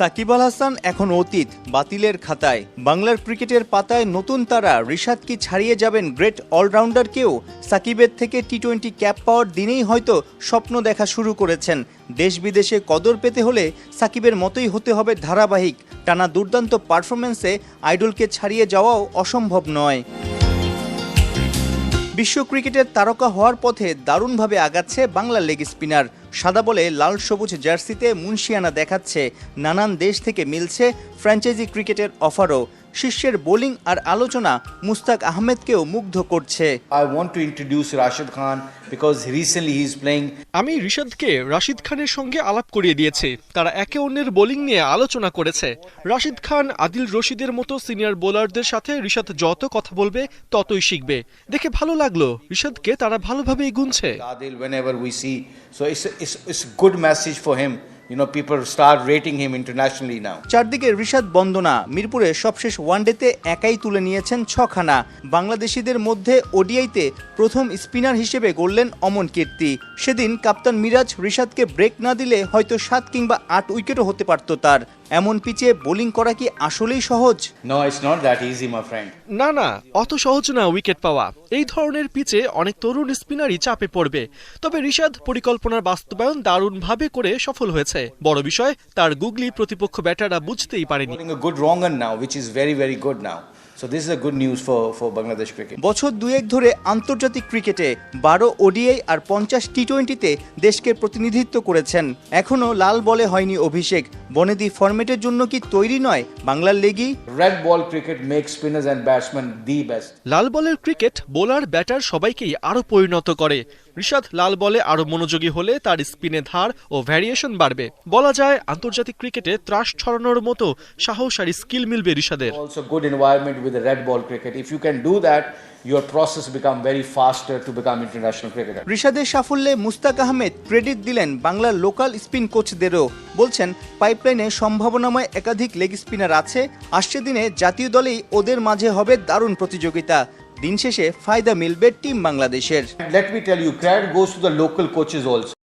সাকিব আল হাসান এখন অতীত, বাতিলের খাতায়। বাংলার ক্রিকেটের পাতায় নতুন তারা, রিশাদ কি ছাড়িয়ে যাবেন গ্রেট অলরাউন্ডারকেও? সাকিবের থেকে টি টোয়েন্টি ক্যাপ পাওয়ার দিনেই হয়তো স্বপ্ন দেখা শুরু করেছেন। দেশ বিদেশে কদর পেতে হলে সাকিবের মতোই হতে হবে ধারাবাহিক। টানা দুর্দান্ত পারফরমেন্সে আইডলকে ছাড়িয়ে যাওয়াও অসম্ভব নয়। বিশ্ব ক্রিকেটের তারকা হওয়ার পথে দারুণভাবে আগাচ্ছে বাংলা লেগ স্পিনার। সাদা বলে লাল সবুজ জার্সিতে মুন্সিয়ানা দেখাচ্ছে। নানান দেশ থেকে মিলছে ফ্র্যাঞ্চাইজি ক্রিকেটের অফারও। শিষ্যের বোলিং আর আলোচনা মুস্তাক আহমেদকেও মুগ্ধ করছে I want to introduce Rashid Khan because recently he's playing আমি রিশাদকে রাশিদ খানের সঙ্গে আলাপ করিয়ে দিয়েছি তারা একে অন্যের বোলিং নিয়ে আলোচনা করেছে রাশিদ খান আদিল রশিদের মতো সিনিয়র বোলারদের সাথে রিশাদ যত কথা বলবে ততই শিখবে দেখে ভালো লাগল রিশাদকে তারা ভালোভাবেই গুনছে Adil whenever we see. So it's it's, it's good message for him. You know, people start rating him internationally now. চারদিকে রিশাদ বন্দনা মিরপুরে সবশেষ ওয়ানডেতে একাই তুলে নিয়েছেন ছখানা। বাংলাদেশিদের মধ্যে ওডিআইতে প্রথম স্পিনার হিসেবে গড়লেন অমন কীর্তি। সেদিন কাপ্তান মিরাজ রিশাদকে ব্রেক না দিলে হয়তো সাত কিংবা আট উইকেটও হতে পারত তার। এমন পিচে বোলিং করা কি আসলেই সহজ? No, it's not that easy, my friend. না না অত সহজ না উইকেট পাওয়া। এই ধরনের পিচে অনেক তরুণ স্পিনারই চাপে পড়বে। তবে রিশাদ পরিকল্পনার বাস্তবায়ন দারুণভাবে করে সফল হয়েছে। বড় বিষয় তার গুগলি প্রতিপক্ষ ব্যাটাররা বুঝতেই পারেনি। So this is a good news for, for Bangladesh cricket. বছর দুয়েক ধরে আন্তর্জাতিক ক্রিকেটে বারো ওডিআই আর পঞ্চাশ টি টোয়েন্টিতে দেশকে প্রতিনিধিত্ব করেছেন। এখনও লাল বলে হয়নি অভিষেক। বনেদি ফরম্যাটের জন্য কি তৈরি নয় বাংলার leggie? Red ball cricket make spinners and batsman the best. লাল বলের ক্রিকেট বোলার ব্যাটার সবাইকেই আরও পরিণত করে। ঋষাদ লাল বলে আরও মনোযোগী হলে তার স্পিনে ধার ও ভ্যারিয়েশন বাড়বে। বলা যায় আন্তর্জাতিক ক্রিকেটে ত্রাস ছড়ানোর মতো সাহস আর স্কিল মিলবে ঋষাদের Also good environment with the red ball cricket. If you can do that, your process become very faster to become international cricketer. রিশাদের সাফল্যে মুস্তাক আহমেদ ক্রেডিট দিলেন বাংলার লোকাল স্পিন কোচদেরও বলছেন পাইপলাইনে সম্ভাবনাময় একাধিক লেগ স্পিনার আছে আসছে দিনে জাতীয় দলেই ওদের মাঝে হবে দারুণ প্রতিযোগিতা দিন শেষে ফায়দা মিলবে টিম বাংলাদেশের Let me tell you, credit goes to the local coaches also.